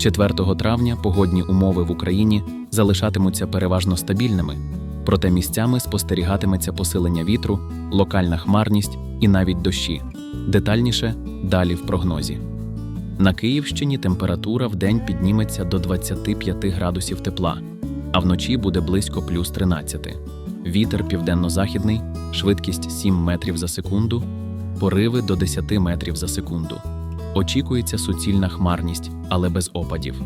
4 травня погодні умови в Україні залишатимуться переважно стабільними, проте місцями спостерігатиметься посилення вітру, локальна хмарність і навіть дощі. Детальніше далі в прогнозі. На Київщині температура в день підніметься до 25 градусів тепла, а вночі буде близько плюс 13. Вітер південно-західний, швидкість 7 метрів за секунду, пориви до 10 метрів за секунду. Очікується суцільна хмарність, але без опадів.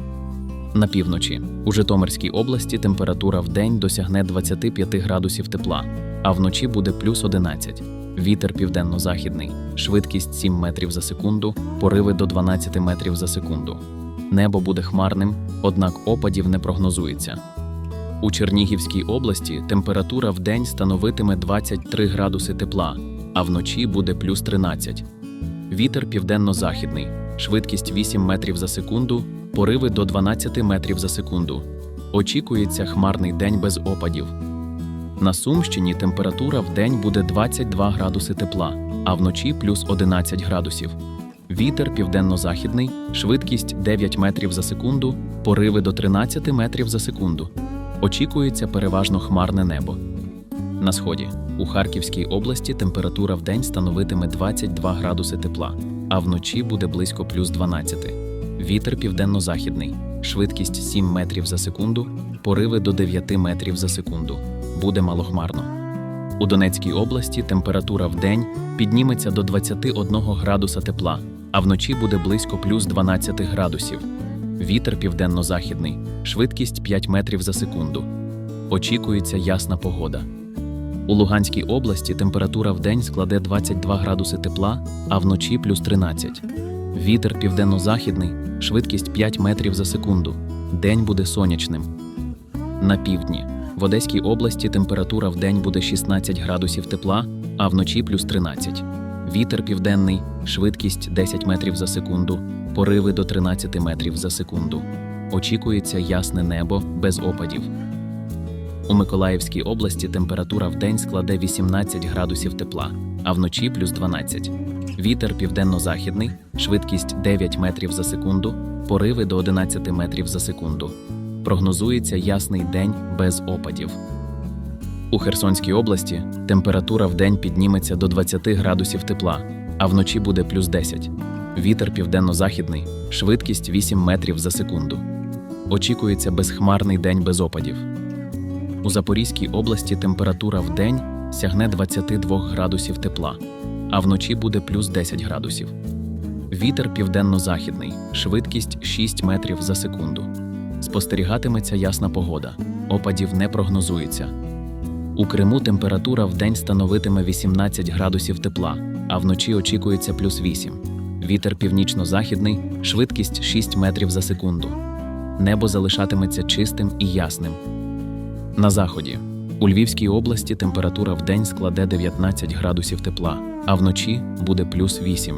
На півночі у Житомирській області температура в день досягне 25 градусів тепла, а вночі буде плюс 11. Вітер південно-західний, швидкість 7 метрів за секунду, пориви до 12 метрів за секунду. Небо буде хмарним, однак опадів не прогнозується. У Чернігівській області температура в день становитиме 23 градуси тепла, а вночі буде плюс 13. Вітер південно-західний, швидкість 8 метрів за секунду, пориви до 12 метрів за секунду. Очікується хмарний день без опадів. На Сумщині температура в день буде 22 градуси тепла, а вночі плюс 11 градусів. Вітер південно-західний, швидкість 9 метрів за секунду, пориви до 13 метрів за секунду. Очікується переважно хмарне небо. На сході у Харківській області температура в день становитиме 22 градуси тепла, а вночі буде близько плюс 12. Вітер південно-західний, швидкість 7 метрів за секунду, пориви до 9 метрів за секунду. Буде малохмарно. У Донецькій області температура в день підніметься до 21 градуса тепла, а вночі буде близько плюс 12 градусів. Вітер південно-західний, швидкість 5 метрів за секунду. Очікується ясна погода. У Луганській області температура в день складе 22 градуси тепла, а вночі плюс 13. Вітер південно-західний, швидкість 5 метрів за секунду. День буде сонячним. На півдні в Одеській області температура в день буде 16 градусів тепла, а вночі плюс 13. Вітер південний, швидкість 10 метрів за секунду, пориви до 13 метрів за секунду. Очікується ясне небо без опадів. У Миколаївській області температура в день складе 18 градусів тепла, а вночі плюс 12. Вітер південно-західний, швидкість 9 метрів за секунду, пориви до 11 метрів за секунду. Прогнозується ясний день без опадів. У Херсонській області температура в день підніметься до 20 градусів тепла, а вночі буде плюс 10. Вітер південно-західний, швидкість 8 метрів за секунду. Очікується безхмарний день без опадів. У Запорізькій області температура в день сягне 22 градусів тепла, а вночі буде плюс 10 градусів. Вітер південно-західний, швидкість 6 метрів за секунду. Спостерігатиметься ясна погода, опадів не прогнозується. У Криму температура в день становитиме 18 градусів тепла, а вночі очікується плюс 8. Вітер північно-західний, швидкість 6 метрів за секунду. Небо залишатиметься чистим і ясним. На заході у Львівській області температура в день складе 19 градусів тепла, а вночі буде плюс 8.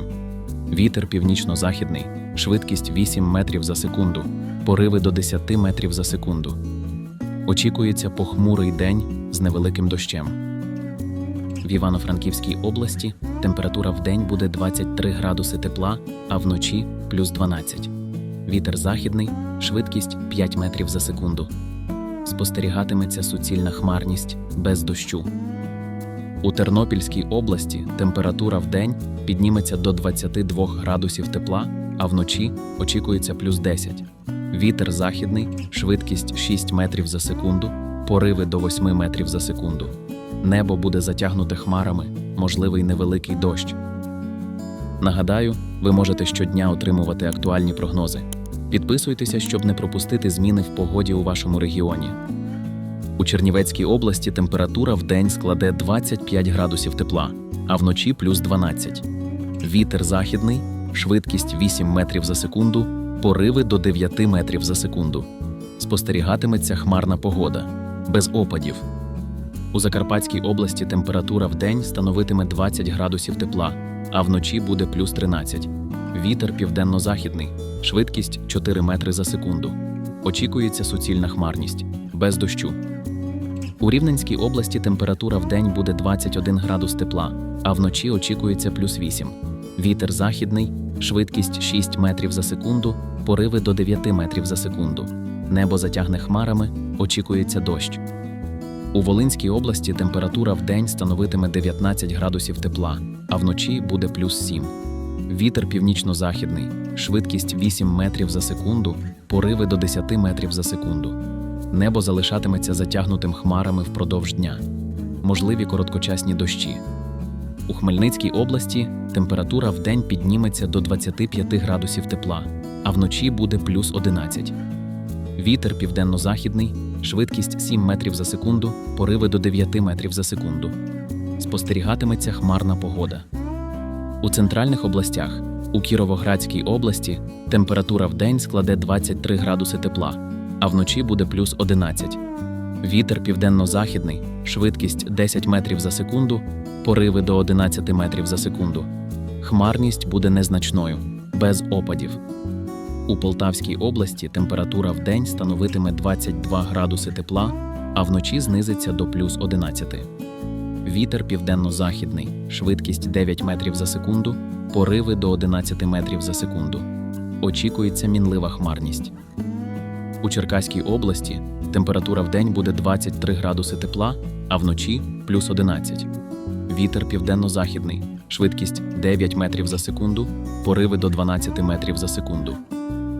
Вітер північно-західний, швидкість 8 метрів за секунду, пориви до 10 метрів за секунду. Очікується похмурий день з невеликим дощем. В Івано-Франківській області температура в день буде 23 градуси тепла, а вночі плюс 12. Вітер західний, швидкість 5 метрів за секунду спостерігатиметься суцільна хмарність без дощу. У Тернопільській області температура в день підніметься до 22 градусів тепла, а вночі очікується плюс 10. Вітер західний, швидкість 6 метрів за секунду, пориви до 8 метрів за секунду. Небо буде затягнуте хмарами, можливий невеликий дощ. Нагадаю, ви можете щодня отримувати актуальні прогнози. Підписуйтеся, щоб не пропустити зміни в погоді у вашому регіоні. У Чернівецькій області температура в день складе 25 градусів тепла, а вночі плюс 12. Вітер західний, швидкість 8 метрів за секунду, пориви до 9 метрів за секунду. Спостерігатиметься хмарна погода, без опадів. У Закарпатській області температура в день становитиме 20 градусів тепла, а вночі буде плюс 13. Вітер південно-західний, швидкість 4 метри за секунду. Очікується суцільна хмарність, без дощу. У Рівненській області температура в день буде 21 градус тепла, а вночі очікується плюс 8. Вітер західний, швидкість 6 метрів за секунду, пориви до 9 метрів за секунду. Небо затягне хмарами, очікується дощ. У Волинській області температура в день становитиме 19 градусів тепла, а вночі буде плюс 7. Вітер північно-західний, швидкість 8 метрів за секунду, пориви до 10 метрів за секунду. Небо залишатиметься затягнутим хмарами впродовж дня. Можливі короткочасні дощі. У Хмельницькій області температура в день підніметься до 25 градусів тепла, а вночі буде плюс 11. Вітер південно-західний, швидкість 7 метрів за секунду, пориви до 9 метрів за секунду. Спостерігатиметься хмарна погода. У центральних областях, у Кіровоградській області, температура в день складе 23 градуси тепла, а вночі буде плюс 11. Вітер південно-західний, швидкість 10 метрів за секунду, пориви до 11 метрів за секунду. Хмарність буде незначною, без опадів. У Полтавській області температура в день становитиме 22 градуси тепла, а вночі знизиться до плюс 11. Вітер південно-західний, швидкість 9 метрів за секунду, пориви до 11 метрів за секунду. Очікується мінлива хмарність. У Черкаській області температура в день буде 23 градуси тепла, а вночі плюс 11. Вітер південно-західний, швидкість 9 метрів за секунду, пориви до 12 метрів за секунду.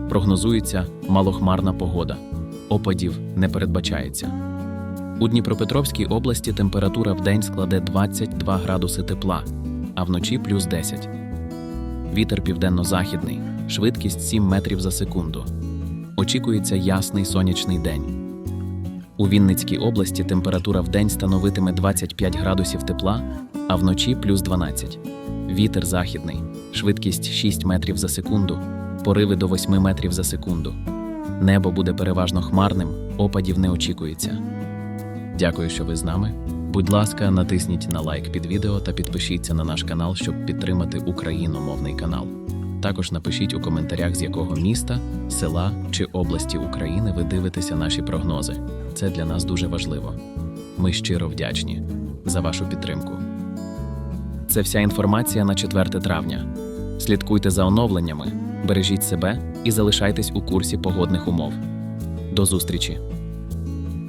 Прогнозується малохмарна погода. Опадів не передбачається. У Дніпропетровській області температура в день складе 22 градуси тепла, а вночі плюс 10. Вітер південно-західний, швидкість 7 метрів за секунду. Очікується ясний сонячний день. У Вінницькій області температура в день становитиме 25 градусів тепла, а вночі плюс 12. Вітер західний, швидкість 6 метрів за секунду, пориви до 8 метрів за секунду. Небо буде переважно хмарним, опадів не очікується. Дякую, що ви з нами. Будь ласка, натисніть на лайк під відео та підпишіться на наш канал, щоб підтримати україномовний канал. Також напишіть у коментарях, з якого міста, села чи області України ви дивитеся наші прогнози. Це для нас дуже важливо. Ми щиро вдячні за вашу підтримку. Це вся інформація на 4 травня. Слідкуйте за оновленнями, бережіть себе і залишайтесь у курсі погодних умов. До зустрічі!